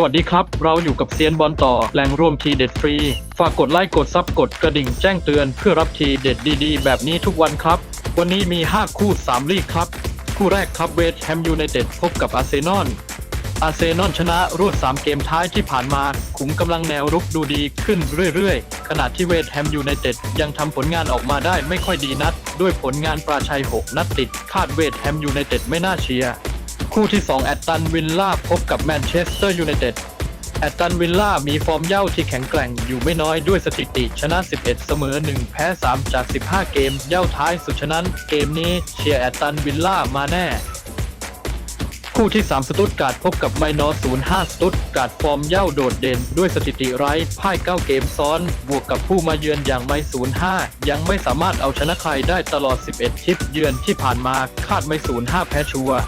สวัสดีครับ เราอยู่กับเซียนบอลต่อแหล่งรวมทีเด็ดฟรี ฝากกดไลค์กดซับกดกระดิ่งแจ้งเตือนเพื่อรับทีเด็ดดีๆ แบบนี้ทุกวันครับ วันนี้มี 5 คู่ 3 ลีกครับ คู่แรกครับเวสต์แฮมยูไนเต็ดพบกับอาร์เซนอลอาร์เซนอลชนะรวด 3 เกมท้ายที่ผ่านมา ขุมกำลังแนวรุกดูดีขึ้นเรื่อยๆ ขณะที่เวสต์แฮมยูไนเต็ดยังทำผลงานออกมาได้ไม่ค่อยดีนักด้วยผลงานปราชัย 6 นัดติด คาดเวสต์แฮมยูไนเต็ดไม่น่าเชียร์ คู่ที่ 2 แอตตันวิลล่าพบกับแมนเชสเตอร์ยูไนเต็ดแอตตันวิลล่ามีฟอร์มเย่าที่แข็งแกร่งอยู่ไม่น้อยด้วยสถิติ ชนะ 11 เสมอ 1 แพ้ 3 จาก 15 เกม เย่าท้ายสุดฉะนั้น เกมนี้เชียร์แอตตันวิลล่ามาแน่ คู่ที่ 3 สตุตการ์ดพบกับไมนอร์05 สตุตการ์ดฟอร์มเย่าโดดเด่น ด้วยสถิติไร้พ่าย 9 เกมซ้อน บวกกับผู้มาเยือนอย่างไม05 ยังไม่สามารถเอาชนะใครได้ตลอด 11ทิปเยือนที่ผ่านมาคาดไม05 แพ้ชัวร์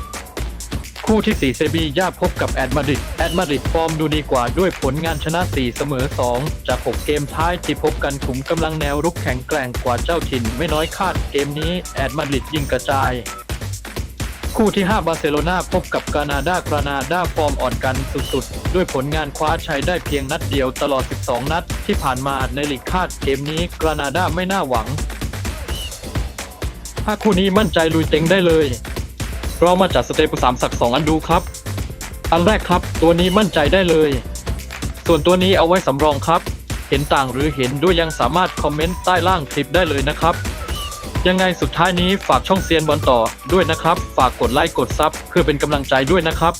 คู่ที่ 4 เซบีย่าพบกับแอดมาดริดแอดมาดริดฟอร์มดูดีกว่าด้วยผลงานชนะ 4 เสมอ 2 จาก 6 เกมท้ายที่พบกันขุมกำลังแนวรุกแข็งแกร่งกว่าเจ้าถิ่นไม่น้อยคาดเกมนี้แอดมาดริดยิงกระจายคู่ที่ 5 บาร์เซโลนาพบกับกรานาดากรานาดาฟอร์มอ่อนกันสุดๆ ด้วยผลงานคว้าชัยได้เพียงนัดเดียวตลอด 12 นัด ที่ผ่านมาในลีกคาดเกมนี้กรานาดาไม่น่าหวังถ้าคู่นี้มั่นใจลุยเต็งได้เลย เรามาจัดสเตปสามสักสองอันดูครับ อันแรกครับตัวนี้มั่นใจได้เลย ส่วนตัวนี้เอาไว้สำรองครับ เห็นต่างหรือเห็นด้วยยังสามารถคอมเมนต์ใต้ล่างคลิปได้เลยนะครับ ยังไงสุดท้ายนี้ฝากช่องเซียนบอลต่อด้วยนะครับ ฝากกดไลค์กดซับเพื่อเป็นกำลังใจด้วยนะครับ